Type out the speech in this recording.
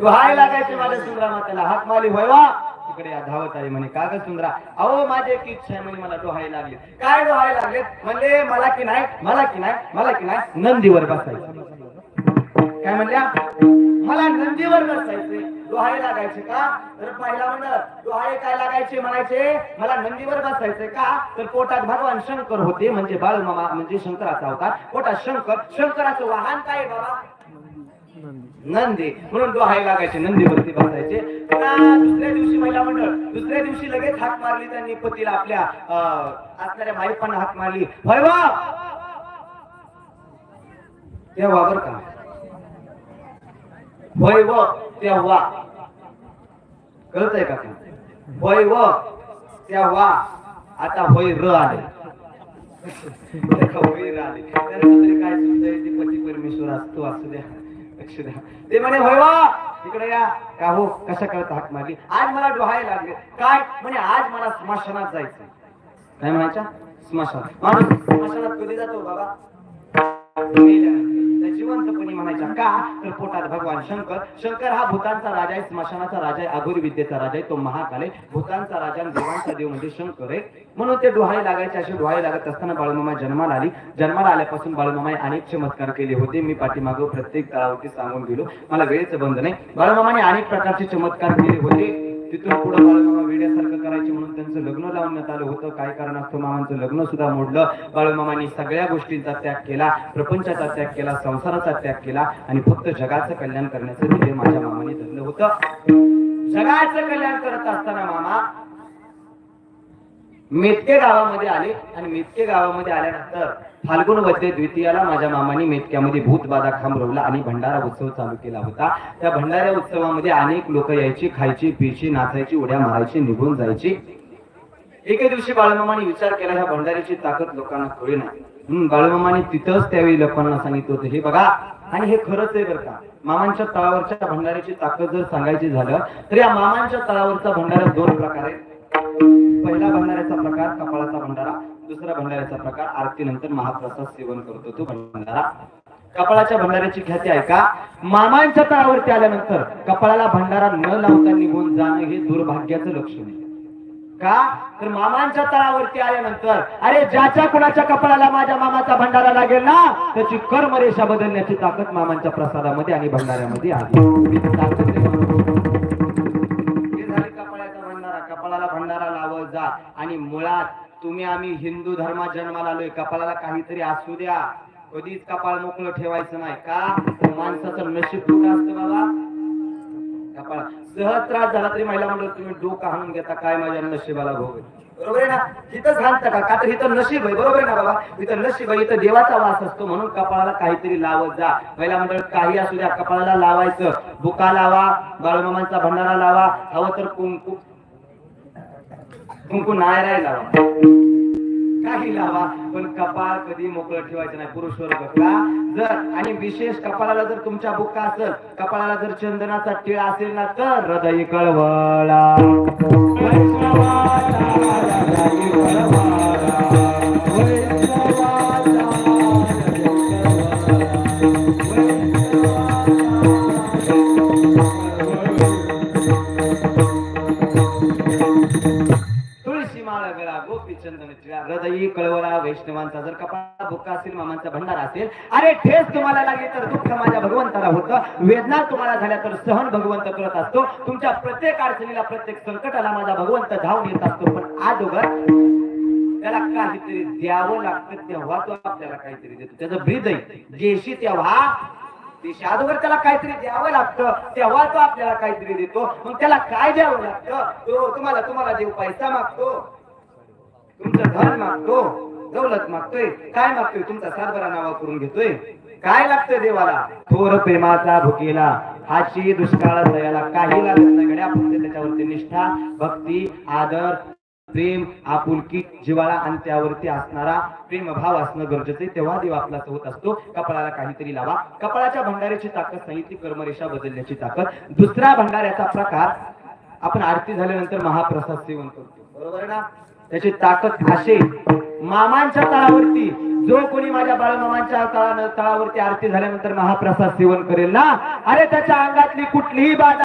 हाय लागायचे माझ्या सुंदरा त्याला हात माली व्हायवा तिकडे या धावत आली म्हणे का ग सुंदरा? अहो माझी एक इच्छा आहे म्हणे मला डोहाय लागले. काय डोहाय लागले? म्हणले मला की नाही मला की नाही मला की नाही नंदीवर बसायचं. काय म्हणल्या? मला नंदीवर बसायचे डोहाळे लागायचे का? तर पहिला म्हणलं डोहाळे काय लागायचे म्हणायचे? मला नंदीवर बसायचे का? तर पोटात भगवान शंकर होते म्हणजे बाळमामा म्हणजे शंकराचा होता पोटात शंकर शंकराचं वाहन काय बाबा? नंदी. म्हणून डोहाळे लागायचे नंदीवरती बसायचे. दुसऱ्या दिवशी महिला मंडळ दुसऱ्या दिवशी लगेच हाक मारली त्यांनी पतीला आपल्या असणाऱ्या बाईपांना हाक मारली. होय वा तेव्हा बर का? होय व तेव्हा. आहे का तुम्ही होय तेव्हा. आता होय र आले. होय र आले. काय सुचतंय? ते पती परमेश्वर असतो असू द्या. लक्ष द्या. ते म्हणे होय इकडे या. का हो कशा करता हाक मारली? आज मला डोहाय लागले. काय? म्हणे आज मला स्मशानात जायचं काय म्हणायच्या? स्मशान माणूस स्मशानात कधी जातो बाबा? जिवंतपणी म्हणायच्या का? तर पोटात भगवान शंकर. शंकर हा भूतांचा राजा आहे स्मशानाचा राजा आहे आगुरी विद्येचा राजा आहे तो महाकाल आहे. भूतांचा राजा आणि देवांचा देव म्हणजे शंकर आहे. म्हणून ते डोहाळे लागायचे असे डोहाळे लागत असताना बाळूमामा जन्माला आली. जन्माला आल्यापासून बाळूमामाने अनेक चमत्कार केले होते. मी पाठीमागं प्रत्येक तळावरती सांगून गेलो. मला वेळेचं बंद नाही. बाळूमामाने अनेक प्रकारचे चमत्कार केले होते. तिथून पुढे बाळूमामा वेड्यासारखं करायचे. म्हणून लग्न लावण्यात आलं होतं. काय कारणास्तव मामांचं लग्न सुद्धा मोडलं? बाळूमामांनी सगळ्या गोष्टींचा त्याग केला प्रपंचाचा त्याग केला संसाराचा त्याग केला आणि फक्त जगाचं कल्याण करण्याचं ध्येय माझ्या मामाने धरलं होतं. जगाचं कल्याण करत असताना मामा मेतके गावामध्ये आले आणि मेतके गावामध्ये आल्यानंतर फाल्गुन वद्य द्वितीयाला माझ्या मामाने मेतक्यामध्ये भूतबाधा खांबरवला आणि भंडारा उत्सव चालू केला होता. त्या भंडारा उत्सवामध्ये अनेक लोक यायची खायची पियची नाचायची उड्या मारायची निघून जायची. एके दिवशी बाळमामाने विचार केला ह्या भंडाऱ्याची ताकद लोकांना कळे नाही म्हणून बाळमामाने तिथंच त्यावेळी लोकांना सांगितलं होतं हे बघा आणि हे खरंच आहे बरं का. मामांच्या तळावरच्या भंडाऱ्याची ताकद जर सांगायची झालं तर या मामांच्या तळावरचा भंडारा दोन प्रकार आहे पहिला भंडाऱ्याचा प्रकार कपाळाचा भंडारा. दुसरा भंडाऱ्याचा प्रकार आरतीनंतर महाप्रसाद सेवन करतो तो भंडारा. कपाळाच्या भंडाऱ्याची ख्याती आहे का? मामांच्या तळावरती आल्यानंतर कपाळाला भंडारा न लावता निघून जाणं हे दुर्भाग्याचं लक्षण आहे. का? तर मामांच्या तळावरती आल्यानंतर अरे ज्याच्या कुणाच्या कपाळाला माझ्या मामाचा भंडारा लागेल ना त्याची कर्मरेषा बदलण्याची ताकद मामांच्या प्रसादामध्ये आणि भंडाऱ्यामध्ये आली भंडारा. कपाळाला भंडारा लावत जा. आणि मुळात तुम्ही आम्ही हिंदू धर्मात जन्माला आलोय. कपाळाला काहीतरी असू द्या. कधीच कपाळ मोकळं ठेवायचं नाही. का? माणसाचं नशीब कुठं असतं बाबा. कपाळ सहज त्रास झाला तरी महिला म्हणलं तुम्ही डोकं हाणून घेता काय माझ्या नशिबाला भोग बरोबर आहे ना? तिथं घालता का? तर इथं नशीब आहे बरोबर आहे ना बाबा? इथं नशीब आहे इथं देवाचा वास असतो म्हणून कपाळाला काहीतरी लावत जा. पहिला मंडळ काही असू द्या कपाळाला लावायचं. बुका लावा बाळमामांचा भंडारा लावा हवं तर कुंकू कुंकू नायराय लावा. काही लावा पण कपाळ कधी मोकळं ठेवायचं नाही. पुरुष वर्ग का? जर आणि विशेष कपाळाला जर तुमच्या बुक्का असेल कपाळाला जर चंदनाचा टिळा असेल ना तर हृदय कळवळा. चंदन कळवळा वैष्णवांचा जर कपाळा भुक्का असेल मामांचा भंडारा असेल अरे ठेस तुम्हाला लागली तर दुःख माझ्या भगवंताला होतं. वेदना तुम्हाला झाल्या तर सहन भगवंत करत असतो. तुमच्या प्रत्येक अडचणीला प्रत्येक संकटाला माझा भगवंत धावून येत असतो. पण अगोदर त्याला काहीतरी द्यावं लागतं तेव्हा तो आपल्याला काहीतरी देतो. त्याचं आहे. जेशी तेव्हा देशी अगोदर त्याला काहीतरी द्यावं लागतं तेव्हा तो आपल्याला काहीतरी देतो. मग त्याला काय द्यावं लागतं? तो तुम्हाला तुम्हाला देव पैसा मागतो. तुमचं धन मागतो दौलत मागतोय काय मागतोय तुमचा सातबारा नावा करून घेतोय? काय लागतंय देवाला? थोर प्रेमाचा भुकेला. हाची दुष्काळ दयाला काही लागत नाही फक्त त्याच्यावरती निष्ठा भक्ती आदर प्रेम आपुलकी जिवाळा आणि त्यावरती असणारा प्रेम भाव असणं गरजेचं आहे. तेव्हा देव आपला होत असतो. कपाळाला काहीतरी लावा. कपाळाच्या भंडाऱ्याची ताकद संहिती कर्मरेषा बदलण्याची ताकद. दुसरा भंडाऱ्याचा प्रकार आपण आरती झाल्यानंतर महाप्रसाद सेवन करतो. बरोबर ना? त्याची ताकद असे मामांच्या तळावरती जो कोणी माझ्या बाळमामांच्या तळावरती आरती झाल्यानंतर महाप्रसाद सेवन करेल ना? अरे त्याच्या अंगातली कुठलीही बाधा